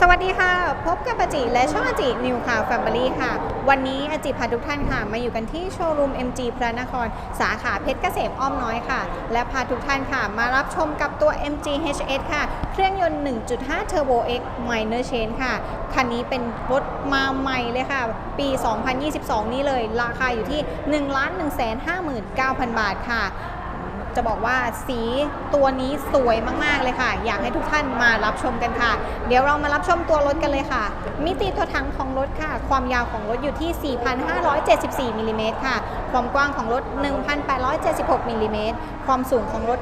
สวัสดีค่ะ พบกับอาจิและช่องอาจินิวค่ะแฟมิลี่ค่ะ วันนี้อาจิพาทุกท่านค่ะ มาอยู่กันที่โชว์รูม MG พระนคร สาขาเพชรเกษมอ้อมน้อยค่ะ และพาทุกท่านค่ะ มารับชมกับตัว MG HS ค่ะ เครื่องยนต์ 1.5 Turbo X Minor Chain ค่ะ คันนี้เป็นรถมาใหม่เลยค่ะ ปี 2022 นี้เลย ราคาอยู่ที่ 1 1 5 9 0 0 0 บาทค่ะ จะบอกว่าสีตัวนี้สวยมากๆเลยค่ะ อยากให้ทุกท่านมารับชมกันค่ะ เดี๋ยวเรามารับชมตัวรถกันเลยค่ะ มิติตัวถังของรถค่ะ ความยาวของรถอยู่ที่ 4,574มิลลิเมตรค่ะ ความกว้างของรถ 1,876มิลลิเมตรความสูงของรถ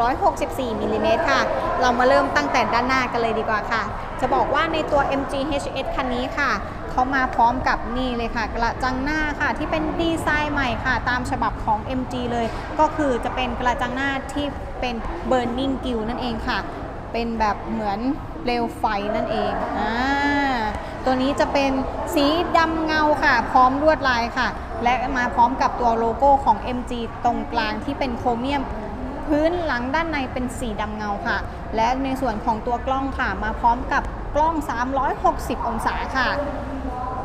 1,664มิลลิเมตรค่ะ เรามาเริ่มตั้งแต่ด้านหน้ากันเลยดีกว่าค่ะ จะบอกว่าในตัว MG HS คันนี้ค่ะ เขามาพร้อมกับนี่เลยค่ะ กระจังหน้าค่ะ ที่เป็นดีไซน์ใหม่ค่ะ ตามฉบับของ MG เลย ก็คือจะเป็นกระจังหน้าที่เป็น Burning g i l l นั่นเองค่ะ เป็นแบบเหมือนเปลวไฟนั่นเองอ่าตัวนี้จะเป็นสีดำเงาค่ะ พร้อมลวดลายค่ะ และมาพร้อมกับตัวโลโก้ของ MG ตรงกลางที่เป็นโครเมียม พื้นหลังด้านในเป็นสีดำเงาค่ะ และในส่วนของตัวกล้องค่ะ มาพร้อมกับกล้อง 360 องศาค่ะ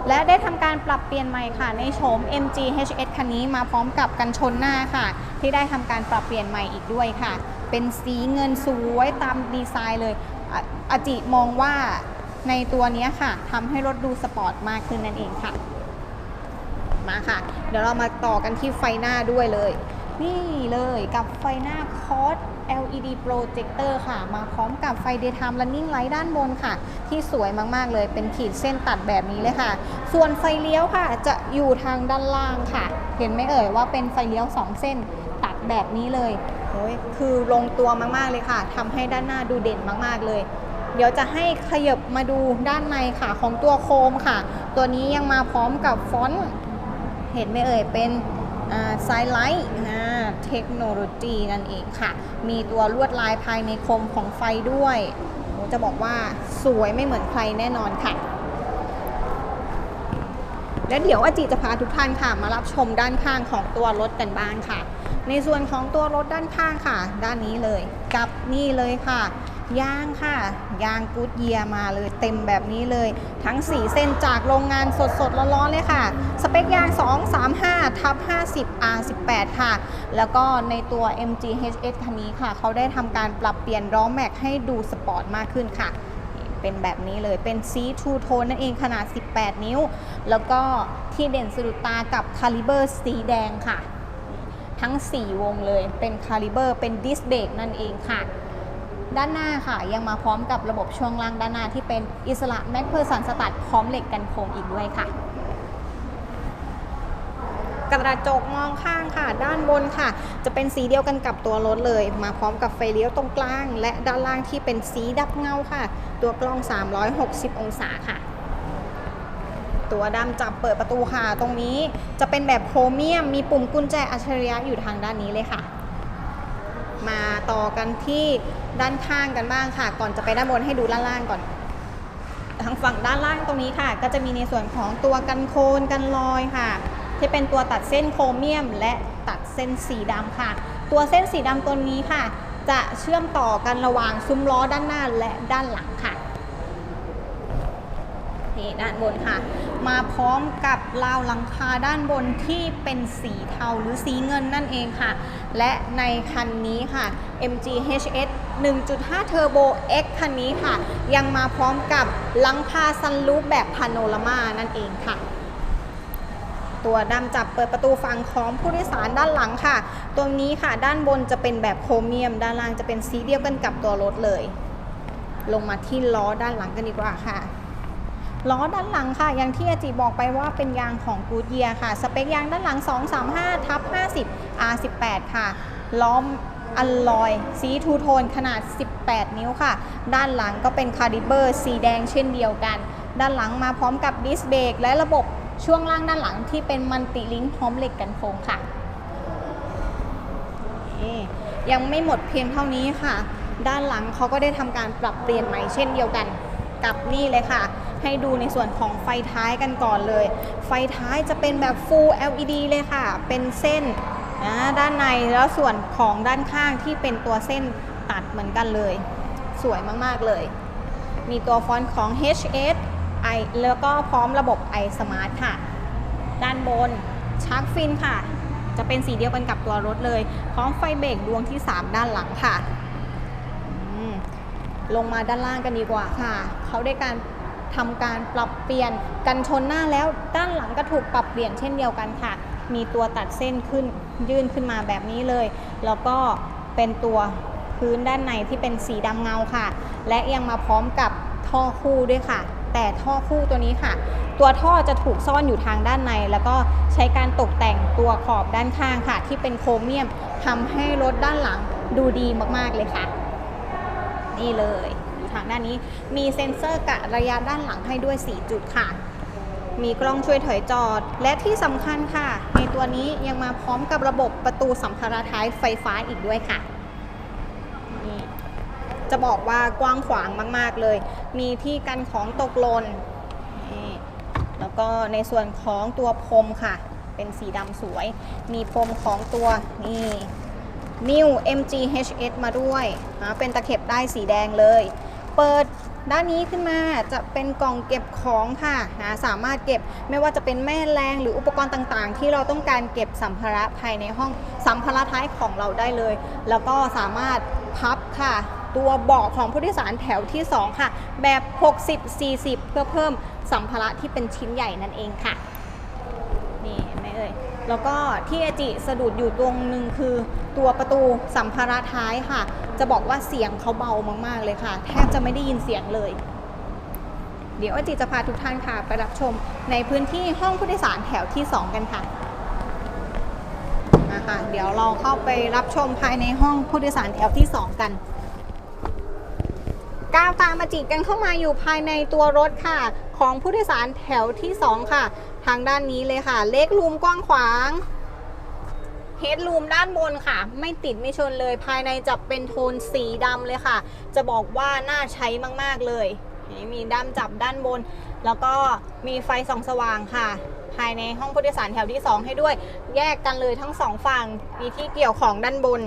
และได้ทำการปรับเปลี่ยนใหม่ค่ะ ในโฉม MG HS คันนี้มาพร้อมกับกันชนหน้าค่ะ ที่ได้ทำการปรับเปลี่ยนใหม่อีกด้วยค่ะ เป็นสีเงินสวยตามดีไซน์เลยออจิมองว่าในตัวนี้ค่ะทำให้รถดูสปอร์ตมากขึ้นนั่นเองค่ะ มาค่ะ เดี๋ยวเรามาต่อกันที่ไฟหน้าด้วยเลย นี่เลยกับไฟหน้าคอส LED projector ค่ะ มาพร้อมกับไฟ daytime running light ด้านบนค่ะ ที่สวยมาก ๆ เลยเป็นขีดเส้นตัดแบบนี้เลยค่ะ ส่วนไฟเลี้ยวค่ะ จะอยู่ทางด้านล่างค่ะ เห็นไหมเอ่ยว่าเป็นไฟเลี้ยว 2 เส้นตัดแบบนี้เลยโอ้ยคือลงตัวมาก ๆ เลยค่ะทำให้ด้านหน้าดูเด่นมาก ๆ เลยเดี๋ยวจะให้ขยับมาดูด้านในค่ะของตัวโคมค่ะ ตัวนี้ยังมาพร้อมกับฟอนต์ เห็นไหมเอ่ยเป็นไซไลท์ เทคโนโลยีนั่นเองค่ะ มีตัวลวดลายภายในคมของไฟด้วยจะบอกว่าสวยไม่เหมือนใครแน่นอนค่ะ และเดี๋ยวอาจิจะพาทุกท่านค่ะ มารับชมด้านข้างของตัวรถกันบ้างค่ะ ในส่วนของตัวรถด้านข้างค่ะ ด้านนี้เลย กับนี่เลยค่ะ ยางค่ะ ยางกูดเยียมาเลยเต็มแบบนี้เลย ทั้ง 4 เส้นจากโรงงานสดๆร้อนๆเลยค่ะ สเปคยาง 235ทับ50 R18 ค่ะ แล้วก็ในตัว MG HS คันนี้ค่ะ เขาได้ทำการปรับเปลี่ยนล้อแม็กให้ดูสปอร์ตมากขึ้นค่ะ เป็นแบบนี้เลยเป็นสีทูโทนนั่นเองขนาด 18 นิ้ว แล้วก็ที่เด่นสะดุดตากับคาลิเบอร์สีแดงค่ะ ทั้ง 4 วงเลยเป็นคาลิเบอร์เป็นดิสเบรกนั่นเองค่ะ ด้านหน้าค่ะ ยังมาพร้อมกับระบบช่วงล่างด้านหน้าที่เป็นอิสระแม็กเพอร์สันสตัดพร้อมเหล็กกันโค้งอีกด้วยค่ะ กระจกมองข้างค่ะ ด้านบนค่ะ จะเป็นสีเดียวกันกับตัวรถเลย มาพร้อมกับไฟเลี้ยวตรงกลาง และด้านล่างที่เป็นสีดับเงาค่ะ ตัวกล้อง 360 องศาค่ะตัวดำจับเปิดประตูค่ะ ตรงนี้จะเป็นแบบโครเมียม มีปุ่มกุญแจอัจฉริยะอยู่ทางด้านนี้เลยค่ะ มาต่อกันที่ด้านข้างกันบ้างค่ะ ก่อนจะไปด้านบนให้ดูด้านล่างก่อน ทางฝั่งด้านล่างตรงนี้ค่ะ ก็จะมีในส่วนของตัวกันโคนกันรอยค่ะ ที่เป็นตัวตัดเส้นโครเมียม และตัดเส้นสีดำค่ะ ตัวเส้นสีดำตัวนี้ค่ะ จะเชื่อมต่อกันระหว่างซุ้มล้อด้านหน้าและด้านหลังค่ะ นี่ด้านบนค่ะ มาพร้อมกับราวหลังคาด้านบนที่เป็นสีเทาหรือสีเงินนั่นเองค่ะ และในคันนี้ค่ะ MG HS 1.5 Turbo X คันนี้ค่ะ ยังมาพร้อมกับหลังคาซันรูปแบบพาโนรามานั่นเองค่ะตัวดำจับเปิดประตูฝั่งของผู้โดยสารด้านหลังค่ะ ตรงนี้ค่ะด้านบนจะเป็นแบบโครเมียม ด้านล่างจะเป็นสีเดียวกันกับตัวรถเลย ลงมาที่ล้อด้านหลังกันดีกว่าค่ะ ล้อด้านหลังค่ะ อย่างที่อาจิบอกไปว่าเป็นยางของกูดเยียค่ะ สเปคยางด้านหลัง 235ทับ50 R18 ค่ะ ล้อมอัลลอยสีทูโทนขนาด 18 นิ้วค่ะ ด้านหลังก็เป็นคาลิเบอร์สีแดงเช่นเดียวกัน ด้านหลังมาพร้อมกับดิสเบรกและระบบช่วงล่างด้านหลังที่เป็นมันติลิงก์พร้อมเหล็กกันโค้งค่ะ ยังไม่หมดเพียงเท่านี้ค่ะ ด้านหลังเขาก็ได้ทำการปรับเปลี่ยนใหม่เช่นเดียวกัน กับนี่เลยค่ะ ให้ดูในส่วนของไฟท้ายกันก่อนเลย ไฟท้ายจะเป็นแบบ Full LED เลยค่ะ เป็นเส้นนะด้านในแล้วส่วนของด้านข้างที่เป็นตัวเส้นตัดเหมือนกันเลย สวยมาก ๆ เลย มีตัวฟอนต์ของ HS i แล้วก็พร้อมระบบ i Smart ค่ะ ด้านบนชาร์กฟินค่ะ จะเป็นสีเดียวกันกับตัวรถเลย พร้อมไฟเบรกดวงที่ 3 ด้านหลังค่ะ ลงมาด้านล่างกันดีกว่าค่ะ เขาได้การทำการปรับเปลี่ยนกันชนหน้าแล้วด้านหลังก็ถูกปรับเปลี่ยนเช่นเดียวกันค่ะ มีตัวตัดเส้นขึ้นยื่นขึ้นมาแบบนี้เลย แล้วก็เป็นตัวพื้นด้านในที่เป็นสีดำเงาค่ะ และยังมาพร้อมกับท่อคู่ด้วยค่ะ แต่ท่อคู่ตัวนี้ค่ะ ตัวท่อจะถูกซ่อนอยู่ทางด้านใน แล้วก็ใช้การตกแต่งตัวขอบด้านข้างค่ะ ที่เป็นโครเมียมทำให้รถด้านหลังดูดีมากๆเลยค่ะ นี่เลยอยู่ทางด้านนี้มีเซ็นเซอร์กะระยะด้านหลังให้ด้วย 4 จุดค่ะ มีกล้องช่วยถอยจอด และที่สำคัญค่ะ ในตัวนี้ยังมาพร้อมกับระบบประตูสัมภาระท้ายไฟฟ้าอีกด้วยค่ะนี่จะบอกว่ากว้างขวางมาก ๆ เลย มีที่กันของตกหล่นนี่แล้วก็ในส่วนของตัวพรมค่ะ เป็นสีดำสวย มีพรมของตัวนี่ New MGHS มาด้วยนะเป็นตะเข็บได้สีแดงเลย เปิดด้านนี้ขึ้นมาจะเป็นกล่องเก็บของค่ะนะสามารถเก็บไม่ว่าจะเป็นแม่แรงหรืออุปกรณ์ต่างๆ ที่เราต้องการเก็บสัมภาระภายในห้องสัมภาระท้ายของเราได้เลย แล้วก็สามารถพับค่ะ ตัวเบาะของผู้โดยสารแถวที่ 2 ค่ะ แบบ 60-40 เพื่อเพิ่มสัมภาระที่เป็นชิ้นใหญ่นั่นเองค่ะ นี่เห็นไหมเอ่ยแล้วก็ที่อาจิสะดุดอยู่ตรงหนึ่งคือ ตัวประตูสัมภาระท้ายค่ะ จะบอกว่าเสียงเขาเบามาก ๆ เลยค่ะ แทบจะไม่ได้ยินเสียงเลย เดี๋ยวอจิจะพาทุกท่านค่ะ ไปรับชมในพื้นที่ห้องผู้โดยสารแถวที่ 2 กันค่ะนะคะเดี๋ยวเราเข้าไปรับชมภายในห้องผู้โดยสารแถวที่ 2 กันก้าวตามมาจิกันเข้ามาอยู่ภายในตัวรถค่ะ ของผู้โดยสารแถวที่ 2 ค่ะ ทางด้านนี้เลยค่ะ เล็กรูมกว้างขวาง เฮดรูมด้านบนค่ะ ไม่ติดไม่ชนเลย ภายในจะเป็นโทนสีดำเลยค่ะ จะบอกว่าน่าใช้มากๆเลย นี่มีด้ามจับด้านบน แล้วก็มีไฟส่องสว่างค่ะ ภายในห้องผู้โดยสารแถวที่ 2 ให้ด้วย แยกกันเลยทั้งสองฝั่ง มีที่เกี่ยวของด้านบน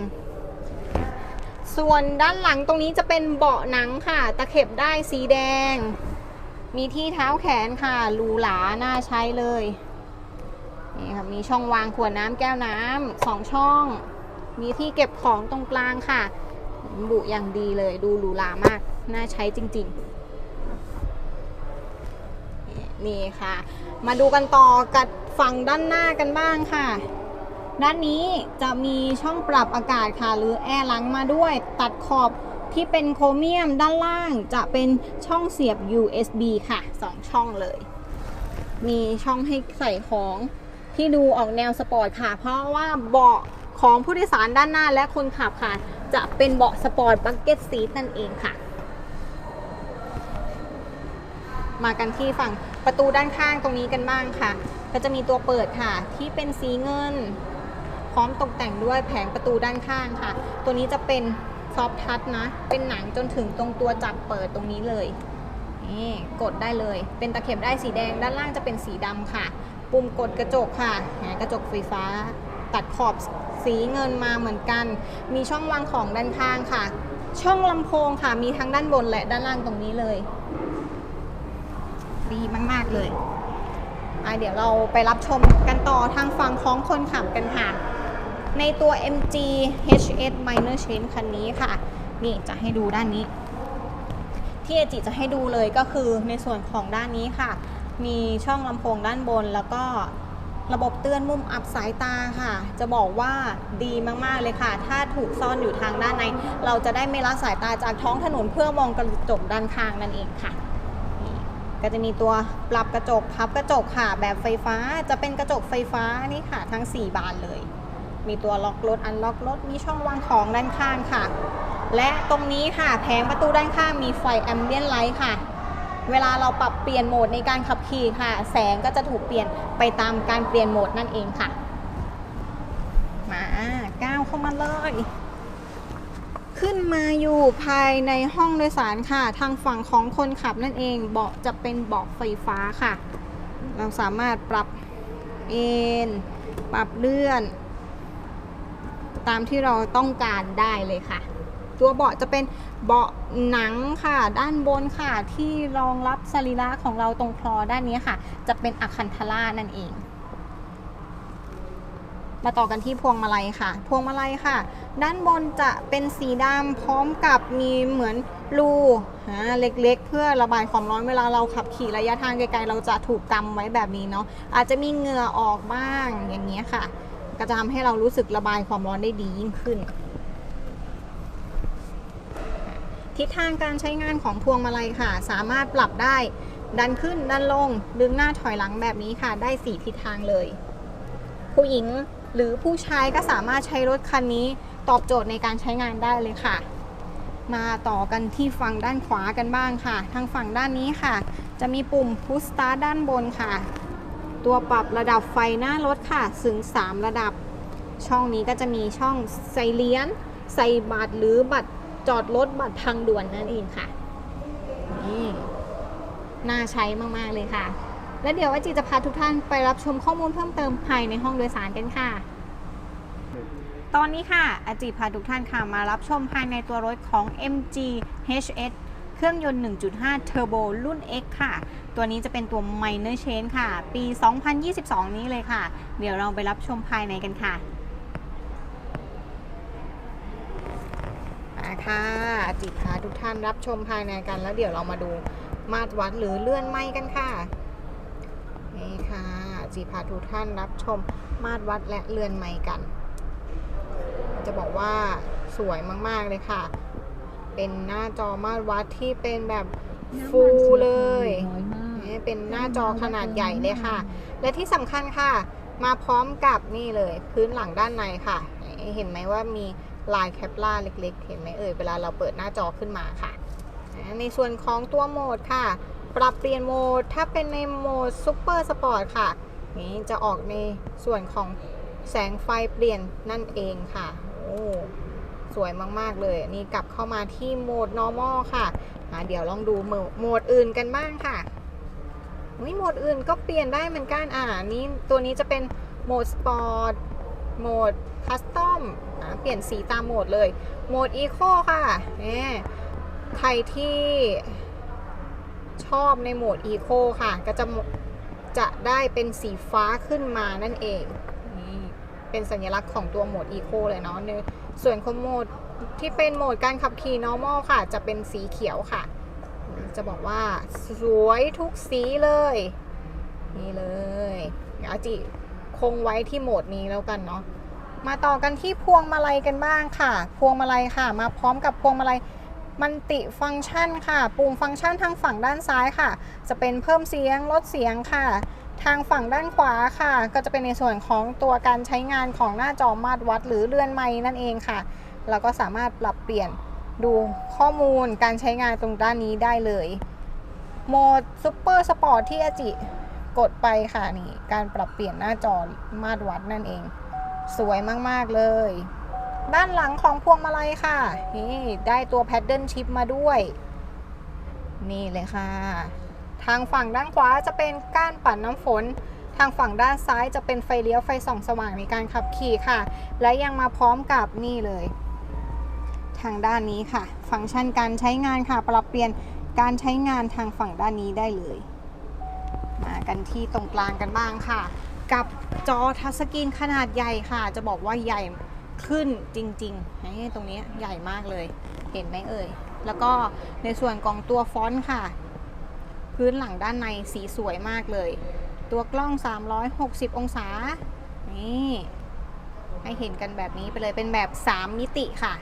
ส่วนด้านหลังตรงนี้จะเป็นเบาะหนังค่ะ ตะเข็บได้สีแดง มีที่เท้าแขนค่ะรูหราน่าใช้เลย นี่ค่ะมีช่องวางขวดน้ำแก้วน้ำสองช่อง มีที่เก็บของตรงกลางค่ะ บุอย่างดีเลยดูหรูหรามาก น่าใช้จริง ๆ นี่ค่ะ มาดูกันต่อกับฝั่งด้านหน้ากันบ้างค่ะ ด้านนี้จะมีช่องปรับอากาศค่ะ หรือแอร์หลังมาด้วยตัดขอบที่เป็นโครเมียมด้านล่างจะเป็นช่องเสียบ USB ค่ะ 2 ช่องเลย มีช่องให้ใส่ของ ที่ดูออกแนวสปอร์ตค่ะ เพราะว่าเบาะของผู้โดยสารด้านหน้าและคนขับค่ะ จะเป็นเบาะสปอร์ตบักเก็ตซีทนั่นเองค่ะ มากันที่ฝั่งประตูด้านข้างตรงนี้กันบ้างค่ะ ก็จะมีตัวเปิดค่ะ ที่เป็นสีเงิน พร้อมตกแต่งด้วยแผงประตูด้านข้างค่ะ ตัวนี้จะเป็นซอฟทัชนะ เป็นหนังจนถึงตรงตัวจับเปิดตรงนี้เลยนี่กดได้เลย เป็นตะเข็บได้สีแดง ด้านล่างจะเป็นสีดำค่ะ ปุ่มกดกระจกค่ะกระจกไฟฟ้า ตัดขอบสีเงินมาเหมือนกัน มีช่องวางของด้านข้างค่ะ ช่องลำโพงค่ะ มีทั้งด้านบนและด้านล่างตรงนี้เลย ดีมากๆเลยเดี๋ยวเราไปรับชมกันต่อทางฝั่งของคนขับกันค่ะ ในตัว MG HS Minor Change คันนี้ค่ะ นี่จะให้ดูด้านนี้ ที่อจิจะให้ดูเลยก็คือในส่วนของด้านนี้ค่ะ มีช่องลำโพงด้านบน แล้วก็ระบบเตือนมุมอับสายตาค่ะ จะบอกว่าดีมากๆเลยค่ะ ถ้าถูกซ่อนอยู่ทางด้านใน เราจะได้ไม่ละสายตาจากท้องถนนเพื่อมองกระจกด้านข้างนั่นเองค่ะก็จะมีตัวปรับกระจกพับกระจกค่ะ แบบไฟฟ้าจะเป็นกระจกไฟฟ้านี่ค่ะ ทั้ง 4 บานเลย มีตัวล็อกรถอันล็อกรถมีช่องวางของด้านข้างค่ะ และตรงนี้ค่ะแผงประตูด้านข้างมีไฟแอมเบียนไลท์ค่ะ เวลาเราปรับเปลี่ยนโหมดในการขับขี่ค่ะ แสงก็จะถูกเปลี่ยนไปตามการเปลี่ยนโหมดนั่นเองค่ะ มาก้าวเข้ามาเลย ขึ้นมาอยู่ภายในห้องโดยสารค่ะ ทางฝั่งของคนขับนั่นเองเบาะจะเป็นเบาะไฟฟ้าค่ะ เราสามารถปรับเอนปรับเลื่อน ตามที่เราต้องการได้เลยค่ะ ตัวเบาะจะเป็นเบาะหนังค่ะ ด้านบนค่ะ ที่รองรับสรีระของเราตรงคลอด้านนี้ค่ะ จะเป็นอะคันทาร่านั่นเอง มาต่อกันที่พวงมาลัยค่ะ พวงมาลัยค่ะ ด้านบนจะเป็นสีดำพร้อมกับมีเหมือนรูเล็กๆ เพื่อระบายความร้อนเวลาเราขับขี่ระยะทางไกลๆเราจะถูกกำไว้แบบนี้เนาะอาจจะมีเหงื่อออกบ้างอย่างเงี้ยค่ะ ก็จะทำให้เรารู้สึกระบายความร้อนได้ดียิ่งขึ้น ทิศทางการใช้งานของพวงมาลัยค่ะ สามารถปรับได้ ดันขึ้นดันลง ดึงหน้าถอยหลังแบบนี้ค่ะ ได้ 4 ทิศทางเลย ผู้หญิงหรือผู้ชายก็สามารถใช้รถคันนี้ตอบโจทย์ในการใช้งานได้เลยค่ะ มาต่อกันที่ฝั่งด้านขวากันบ้างค่ะ ทางฝั่งด้านนี้ค่ะ จะมีปุ่มพุชสตาร์ด้านบนค่ะ ตัวปรับระดับไฟหน้ารถค่ะถึง 3 ระดับ ช่องนี้ก็จะมีช่องใส่เหรียญใส่บัตรหรือบัตร จอดรถบัตรทางด่วนนั่นเองค่ะนี่น่าใช้มาก ๆ เลยค่ะ และเดี๋ยวอาจีจะพาทุกท่านไปรับชมข้อมูลเพิ่มเติมภายในห้องโดยสารกันค่ะ ตอนนี้ค่ะอาจีพาทุกท่านค่ะมารับชมภายในตัวรถของ MG HS เครื่องยนต์ 1.5 Turbo รุ่น X ค่ะ ตัวนี้จะเป็นตัว Minor Change ค่ะ ปี 2022 นี้เลยค่ะ เดี๋ยวเราไปรับชมภายในกันค่ะมา ค่ะอาจิพาทุกท่านรับชมภายในกัน แล้วเดี๋ยวเรามาดูมาตรวัดหรือเลื่อนไม้กันค่ะนี่ค่ะอาจิพาทุกท่านรับชมมาตรวัดและเลื่อนไม้กัน จะบอกว่าสวยมากๆเลยค่ะ เป็นหน้าจอมาตรวัดที่เป็นแบบฟูลเลยนี่เป็นหน้าจอขนาดใหญ่เลยค่ะ และที่สำคัญค่ะ มาพร้อมกับนี่เลย พื้นหลังด้านในค่ะ เห็นไหมว่ามี ลายแคปล่าเล็กๆ เห็นไหมเอ่ยเวลาเราเปิดหน้าจอขึ้นมาค่ะ ในส่วนของตัวโหมดค่ะ ปรับเปลี่ยนโหมด ถ้าเป็นในโหมดซูเปอร์สปอร์ตค่ะ นี่จะออกในส่วนของแสงไฟเปลี่ยนนั่นเองค่ะ โอ้สวยมาก ๆ เลย นี่กลับเข้ามาที่โหมด normal ค่ะะเดี๋ยวลองดูโหมดอื่นกันบ้างค่ะนี่โหมดอื่นก็เปลี่ยนได้เหมือนกัน อ่า นี่ตัวนี้จะเป็นโหมดสปอร์ต โหมดคัสตอมเปลี่ยนสีตามโหมดเลย โหมดอีโคค่ะนี่ใครที่ชอบในโหมดอีโคค่ะ ก็จะจะได้เป็นสีฟ้าขึ้นมานั่นเองนี่เป็นสัญลักษณ์ของตัวโหมดอีโคเลยเนาะนส่วนของโหมดที่เป็นโหมดการขับขี่ normal ค่ะ จะเป็นสีเขียวค่ะ จะบอกว่าสวยทุกสีเลย นี่เลยอาจิ คงไว้ที่โหมดนี้แล้วกันเนาะมาต่อกันที่พวงมาลัยกันบ้างค่ะ พวงมาลัยค่ะ มาพร้อมกับพวงมาลัยมันติฟังก์ชันค่ะ ปุ่มฟังก์ชันทางฝั่งด้านซ้ายค่ะ จะเป็นเพิ่มเสียงลดเสียงค่ะ ทางฝั่งด้านขวาค่ะ ก็จะเป็นในส่วนของตัวการใช้งานของหน้าจอมาตรวัด หรือเลื่อนไม้นั่นเองค่ะ เราก็สามารถปรับเปลี่ยนดูข้อมูลการใช้งานตรงด้านนี้ได้เลย โหมดซูเปอร์สปอร์ตที่อาจิ กดไปค่ะนี่ การปรับเปลี่ยนหน้าจอมาตรวัดนั่นเอง สวยมากๆเลย ด้านหลังของพวงมาลัยค่ะ นี่ได้ตัวแพดเดิลชิปมาด้วย นี่เลยค่ะ ทางฝั่งด้านขวาจะเป็นก้านปั่นน้ำฝน ทางฝั่งด้านซ้ายจะเป็นไฟเลี้ยวไฟส่องสว่างในการขับขี่ค่ะ และยังมาพร้อมกับนี่เลย ทางด้านนี้ค่ะ ฟังก์ชันการใช้งานค่ะ ปรับเปลี่ยนการใช้งานทางฝั่งด้านนี้ได้เลย กันที่ตรงกลางกันบ้างค่ะ กับจอทัชสกรีนขนาดใหญ่ค่ะ จะบอกว่าใหญ่ขึ้นจริงๆให้ตรงนี้ใหญ่มากเลย เห็นไหมเอ่ย แล้วก็ในส่วนของตัวฟอนต์ค่ะ พื้นหลังด้านในสีสวยมากเลย ตัวกล้อง 360 องศา นี่ให้เห็นกันแบบนี้ไปเลยเป็นแบบ 3 มิติค่ะ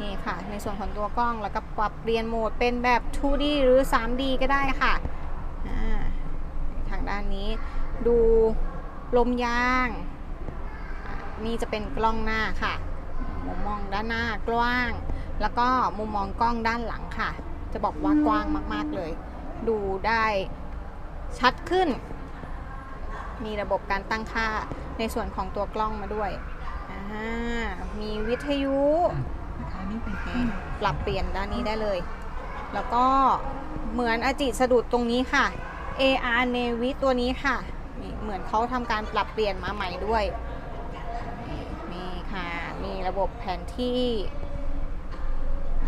นี่ค่ะ ในส่วนของตัวกล้องแล้วก็ปรับเปลี่ยนโหมดเป็นแบบ 2D หรือ 3D ก็ได้ค่ะ ทางด้านนี้ ดูลมยางนี่จะเป็นกล้องหน้าค่ะ มุมมองด้านหน้ากว้าง แล้วก็มุมมองกล้องด้านหลังค่ะ จะบอกว่ากว้างมาก ๆเลย ดูได้ชัดขึ้น มีระบบการตั้งค่าในส่วนของตัวกล้องมาด้วยมีวิทยุปรับเปลี่ยนด้านนี้ได้เลย แล้วก็เหมือนอจิสะดุดตรงนี้ค่ะ AR Navy ตัวนี้ค่ะนี่เหมือนเขาทำการปรับเปลี่ยนมาใหม่ด้วย นี่ค่ะมีระบบแผนที่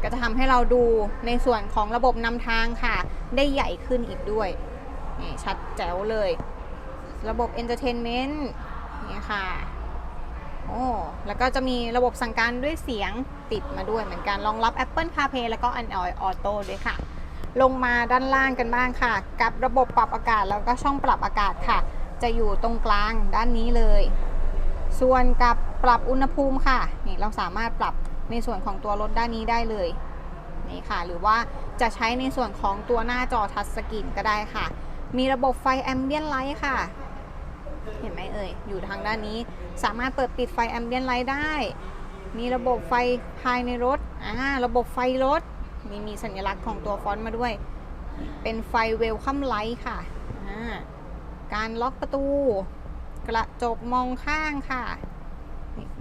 ก็จะทำให้เราดูในส่วนของระบบนำทางค่ะ ได้ใหญ่ขึ้นอีกด้วย นี่ชัดแจ๋วเลย ระบบ Entertainment นี่ค่ะโอ้แล้วก็จะมีระบบสั่งการด้วยเสียงติดมาด้วยเหมือนกันรองรับ Apple CarPlay แล้วก็ Android Auto ด้วยค่ะ ลงมาด้านล่างกันบ้างค่ะ กับระบบปรับอากาศแล้วก็ช่องปรับอากาศค่ะ จะอยู่ตรงกลางด้านนี้เลย ส่วนกับปรับอุณหภูมิค่ะนี่เราสามารถปรับในส่วนของตัวรถด้านนี้ได้เลยนี่ค่ะ หรือว่าจะใช้ในส่วนของตัวหน้าจอทัชสกรีนก็ได้ค่ะ มีระบบไฟแอมเบียนไลท์ค่ะ เห็นไหมเอ่ย อยู่ทางด้านนี้ สามารถเปิดปิดไฟแอมเบียนไลท์ได้ มีระบบไฟภายในรถอ่าระบบไฟรถ มีมีสัญลักษณ์ของตัวฟอนต์มาด้วย เป็นไฟเวลคัมไลท์ค่ะ การล็อกประตู กระจกมองข้างค่ะ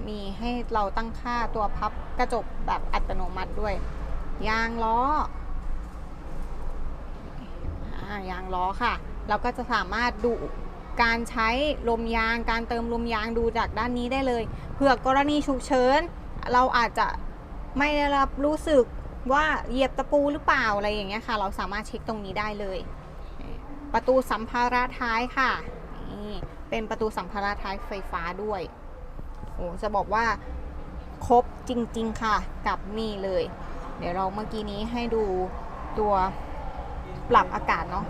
มีให้เราตั้งค่าตัวพับกระจกแบบอัตโนมัติด้วย ยางล้ออยางล้อค่ะ เราก็จะสามารถดูการใช้ลมยาง การเติมลมยางดูจากด้านนี้ได้เลย เผื่อกรณีฉุกเฉิน เราอาจจะไม่ได้รับรู้สึก ว่าเหยียบตะปูหรือเปล่าอะไรอย่างเงี้ยค่ะ เราสามารถเช็คตรงนี้ได้เลย ประตูสัมภาระท้ายค่ะนี่เป็นประตูสัมภาระท้ายไฟฟ้าด้วยโอ้จะบอกว่าครบจริง ๆ ค่ะกับนี่เลย เดี๋ยวเราเมื่อกี้นี้ให้ดูตัวปรับอากาศเนาะ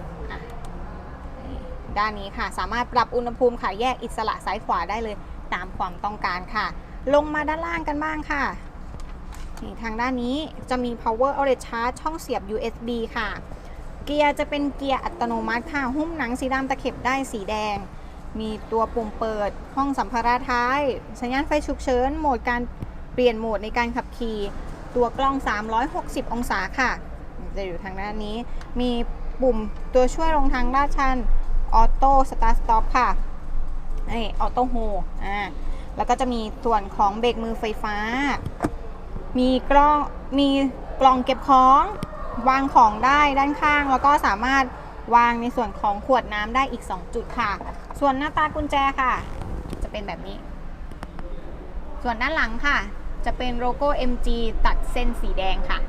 ด้านนี้ค่ะ สามารถปรับอุณหภูมิค่ะ แยกอิสระซ้ายขวาได้เลยตามความต้องการค่ะ ลงมาด้านล่างกันบ้างค่ะ นี่ทางด้านนี้จะมี power outlet charge ช่องเสียบ USB ค่ะ เกียร์จะเป็นเกียร์อัตโนมัติค่ะ หุ้มหนังสีดำตะเข็บได้สีแดง มีตัวปุ่มเปิด ห้องสัมภาระท้าย สัญญาณไฟฉุกเฉิน โหมดการเปลี่ยนโหมดในการขับขี่ ตัวกล้อง 360 องศาค่ะ จะอยู่ทางด้านนี้ มีปุ่มตัวช่วยลงทางลาดชัน ออโต้สตาร์ทสต็อปค่ะนี่ออโต้โฮอ่า แล้วก็จะมีส่วนของเบรกมือไฟฟ้า มีกล้องมีกล่องเก็บของวางของได้ด้านข้าง แล้วก็สามารถวางในส่วนของขวดน้ำได้อีก 2 จุดค่ะ ส่วนหน้าตากุญแจค่ะ จะเป็นแบบนี้ ส่วนด้านหลังค่ะ จะเป็นโลโก้ MG ตัดเส้นสีแดงค่ะ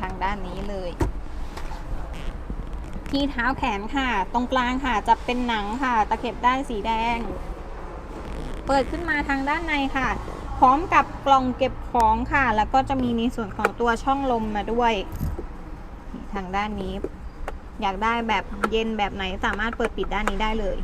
ทางด้านนี้เลย ที่เท้าแขนค่ะ ตรงกลางค่ะจะเป็นหนังค่ะ ตะเข็บได้สีแดง เปิดขึ้นมาทางด้านในค่ะ พร้อมกับกล่องเก็บของค่ะ แล้วก็จะมีในส่วนของตัวช่องลมมาด้วย ทางด้านนี้ อยากได้แบบเย็นแบบไหนสามารถเปิดปิดด้านนี้ได้เลย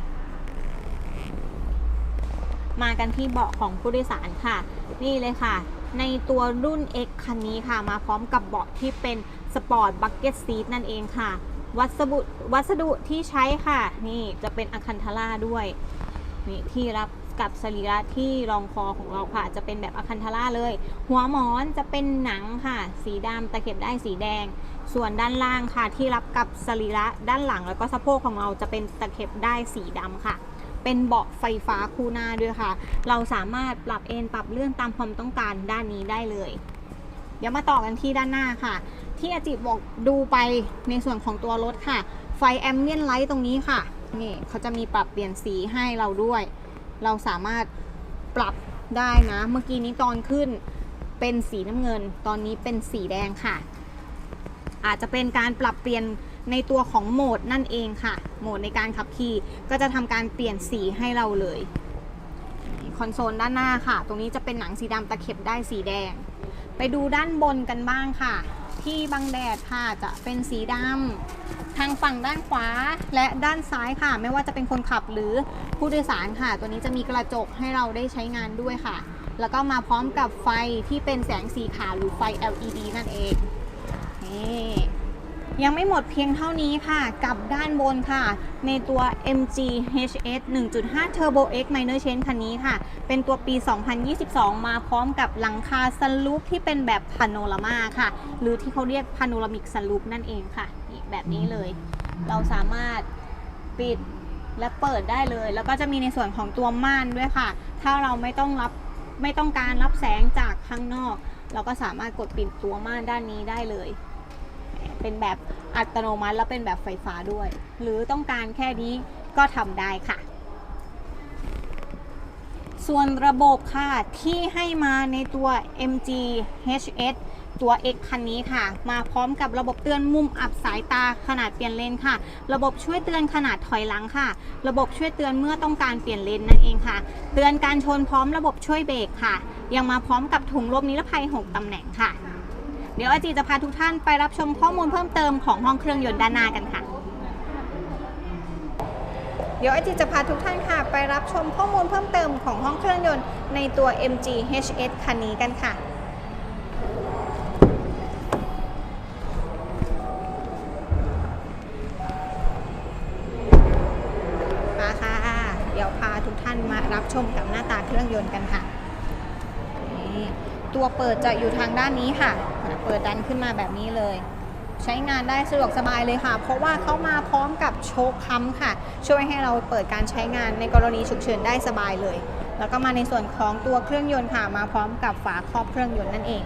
มากันที่เบาะของผู้โดยสารค่ะ นี่เลยค่ะ ในตัวรุ่น X คันนี้ค่ะ มาพร้อมกับเบาะที่เป็นสปอร์ตบั c เก็ตซีทนั่นเองค่ะวัสดุวัสดุที่ใช้ค่ะ นี่จะเป็นอะคันทาร่าด้วย นี่ที่รับ กับสรีระที่รองคอของเราค่ะ จะเป็นแบบอะคันทาร่าเลย หัวหมอนจะเป็นหนังค่ะ สีดำตะเข็บได้สีแดง ส่วนด้านล่างค่ะ ที่รับกับสรีระด้านหลังแล้วก็สะโพกของเราจะเป็นตะเข็บได้สีดำค่ะ เป็นเบาะไฟฟ้าคู่หน้าด้วยค่ะ เราสามารถปรับเอนปรับเลื่อนตามความต้องการด้านนี้ได้เลยเดี๋ยวมาต่อกันที่ด้านหน้าค่ะ ที่อาจิบอกดูไปในส่วนของตัวรถค่ะ ไฟแอมเบียนไลท์ตรงนี้ค่ะนี่เขาจะมีปรับเปลี่ยนสีให้เราด้วย เราสามารถปรับได้นะ เมื่อกี้นี้ตอนขึ้นเป็นสีน้ำเงิน ตอนนี้เป็นสีแดงค่ะ อาจจะเป็นการปรับเปลี่ยนในตัวของโหมดนั่นเองค่ะ โหมดในการขับขี่ก็จะทำการเปลี่ยนสีให้เราเลย คอนโซลด้านหน้าค่ะ ตรงนี้จะเป็นหนังสีดำตะเข็บได้สีแดง ไปดูด้านบนกันบ้างค่ะ ที่บังแดดค่ะจะเป็นสีดำ ทางฝั่งด้านขวาและด้านซ้ายค่ะ ไม่ว่าจะเป็นคนขับหรือผู้โดยสารค่ะ ตัวนี้จะมีกระจกให้เราได้ใช้งานด้วยค่ะ แล้วก็มาพร้อมกับไฟที่เป็นแสงสีขาวหรือไฟ LED นั่นเองนี่ยังไม่หมดเพียงเท่านี้ค่ะ กับด้านบนค่ะ ในตัว MG HS 1.5 Turbo X Minor Change คันนี้ค่ะ เป็นตัวปี 2022 มาพร้อมกับหลังคาซันลูปที่เป็นแบบพาโนรามาค่ะ หรือที่เขาเรียกพาโนรามิกซันลูปนั่นเองค่ะ แบบนี้เลย เราสามารถปิดและเปิดได้เลย แล้วก็จะมีในส่วนของตัวม่านด้วยค่ะ ถ้าเราไม่ต้องรับไม่ต้องการรับแสงจากข้างนอก เราก็สามารถกดปิดตัวม่านด้านนี้ได้เลย เป็นแบบอัตโนมัติแล้วเป็นแบบไฟฟ้าด้วย หรือต้องการแค่นี้ก็ทำได้ค่ะ ส่วนระบบค่ะที่ให้มาในตัว MG HS ตัว X คันนี้ค่ะ มาพร้อมกับระบบเตือนมุมอับสายตาขนาดเปลี่ยนเลนค่ะ ระบบช่วยเตือนขนาดถอยหลังค่ะ ระบบช่วยเตือนเมื่อต้องการเปลี่ยนเลนนั่นเองค่ะ เตือนการชนพร้อมระบบช่วยเบรกค่ะ ยังมาพร้อมกับถุงลมนิรภัย 6ตำแหน่งค่ะ เดี๋ยวอาจีจะพาทุกท่านไปรับชมข้อมูลเพิ่มเติมของห้องเครื่องยนต์ด้านหน้ากันค่ะเดี๋ยวอาจีจะพาทุกท่านค่ะ ไปรับชมข้อมูลเพิ่มเติมของห้องเครื่องยนต์ในตัว MG HS คันนี้กันค่ะ ตัวเปิดจะอยู่ทางด้านนี้ค่ะ เปิดดันขึ้นมาแบบนี้เลย ใช้งานได้สะดวกสบายเลยค่ะ เพราะว่าเขามาพร้อมกับโชคค้ำค่ะ ช่วยให้เราเปิดการใช้งานในกรณีฉุกเฉินได้สบายเลย แล้วก็มาในส่วนของตัวเครื่องยนต์ค่ะ มาพร้อมกับฝาครอบเครื่องยนต์นั่นเอง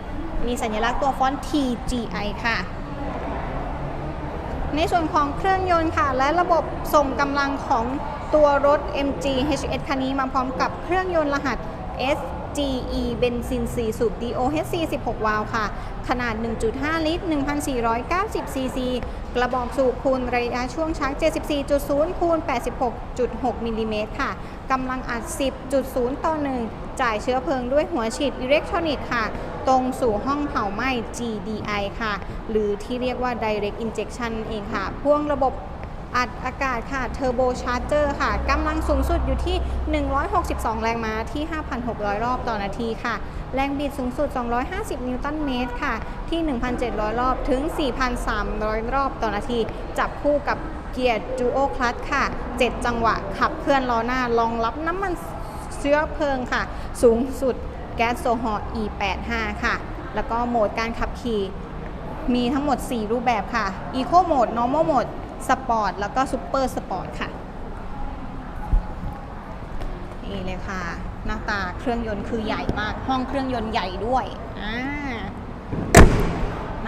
มีสัญลักษณ์ตัวฟอนต์ TGI ค่ะในส่วนของเครื่องยนต์ค่ะ และระบบส่งกำลังของตัวรถ MG HS คันนี้มาพร้อมกับเครื่องยนต์รหัส GE เบนซิน4สูบ DOHC 16 วาล์วค่ะ ขนาด 1.5 ลิตร 1,490 ซีซี กระบอกสูบคูณระยะช่วงชัก 74.0 คูณ 86.6 มิลลิเมตรค่ะ กำลังอัด 10.0 ต่อ 1 จ่ายเชื้อเพลิงด้วยหัวฉีดอิเล็กทรอนิกส์ค่ะ ตรงสู่ห้องเผาไหม้ GDI ค่ะ หรือที่เรียกว่า Direct Injection เองค่ะ พ่วงระบบ อัดอากาศค่ะ Turbo Charger ค่ะกำลังสูงสุดอยู่ที่ 162 แรงม้าที่ 5,600 รอบต่อนาทีค่ะ แรงบิดสูงสุด 250 นิวตันเมตรค่ะ ที่ 1,700 รอบถึง 4,300 รอบต่อนาที จับคู่กับเกียร์ Duo Clutch ค่ะ 7 จังหวะขับเคลื่อนล้อหน้ารองรับน้ำมันเชื้อเพลิงค่ะ สูงสุดแก๊สโซฮอล์ E85 ค่ะ แล้วก็โหมดการขับขี่มีทั้งหมด 4 รูปแบบค่ะ Eco Mode Normal Mode Sport แล้วก็ Super Sport ค่ะ นี่เลยค่ะ หน้าตาเครื่องยนต์คือใหญ่มาก ห้องเครื่องยนต์ใหญ่ด้วยอ่า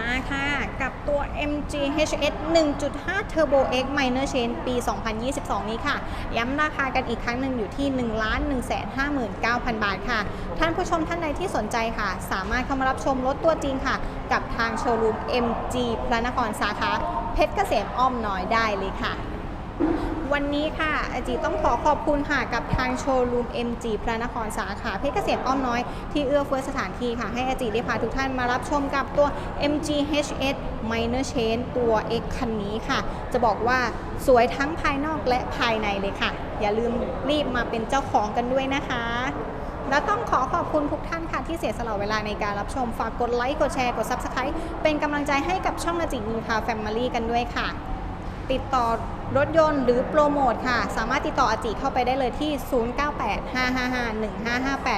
มาค่ะ กับตัว MG HS 1.5 Turbo X Minor Change ปี 2022 นี้ค่ะ ย้ำราคากันอีกครั้งหนึ่งอยู่ที่ 1 1 5 9 0 0 0 บาทค่ะ ท่านผู้ชมท่านใดที่สนใจค่ะ สามารถเข้ามารับชมรถตัวจริงค่ะ กับทางโชว์รูม MG พระนครสาขา เพชรเกษมอ้อมน้อยได้เลยค่ะ วันนี้ค่ะอาจีต้องขอขอบคุณค่ะกับทางโชว์รูม MG พระนครสาขาเพชรเกษมอ้อมน้อยที่เอื้อเฟื้อสถานที่ค่ะ ให้อาจีได้พาทุกท่านมารับชมกับตัว MG HS Minor Change ตัว X คันนี้ค่ะ จะบอกว่าสวยทั้งภายนอกและภายในเลยค่ะ อย่าลืมรีบมาเป็นเจ้าของกันด้วยนะคะ และต้องขอขอบคุณทุกท่านค่ะที่เสียสละเวลาในการรับชม ฝากกดไลค์ กดแชร์ กด Subscribe เป็นกำลังใจให้กับช่องนาจินิวคาแฟมิลี่กันด้วยค่ะ ติดต่อรถยนต์หรือโปรโมทค่ะ สามารถติดต่ออาจิเข้าไปได้เลยที่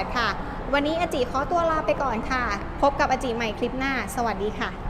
0985551558 ค่ะ วันนี้อาจิขอตัวลาไปก่อนค่ะ พบกับอาจิใหม่คลิปหน้า สวัสดีค่ะ